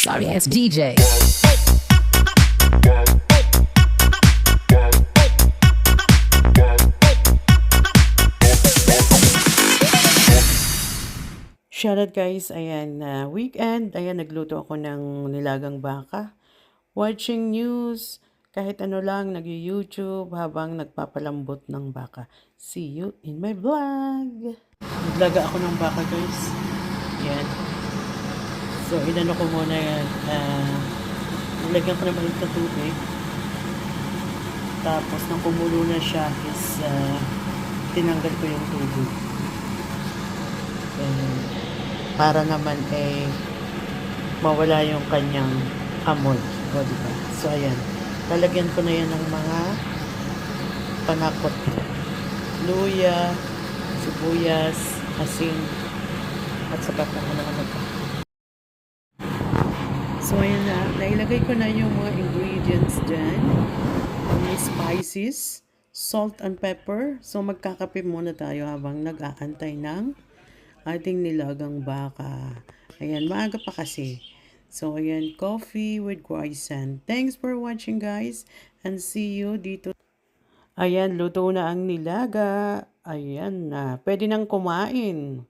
Sorry ass DJ. Shoutout guys, ayan, na weekend, ayan, nagluto ako ng nilagang baka. Watching news, kahit ano lang, nag-YouTube habang nagpapalambot ng baka. See you in my vlog! Naglaga ako ng baka guys. Ayan. So, inano ko muna yan. Uh, nilagyan ko na malit na tubig. Tapos, nang kumulo na siya, is ah, tinanggal ko yung tubig. Ganun. Para naman eh mawala yung kanyang amoy. O, di ba? So, ayan. Lalagyan ko na yan ng mga panakot. Luya, sibuyas, asin, at saka pa mo naman. So, ayan na. Nailagay ko na yung mga ingredients dyan. Yung spices, salt and pepper. So, magkakape muna tayo habang nag-aantay ng ating nilagang baka. Ayan, maaga pa kasi. So, ayan, coffee with croissant. Thanks for watching, guys. And see you dito. Ayan, luto na ang nilaga. Ayan na. Pwede nang kumain.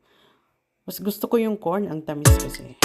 Mas gusto ko yung corn, ang tamis kasi.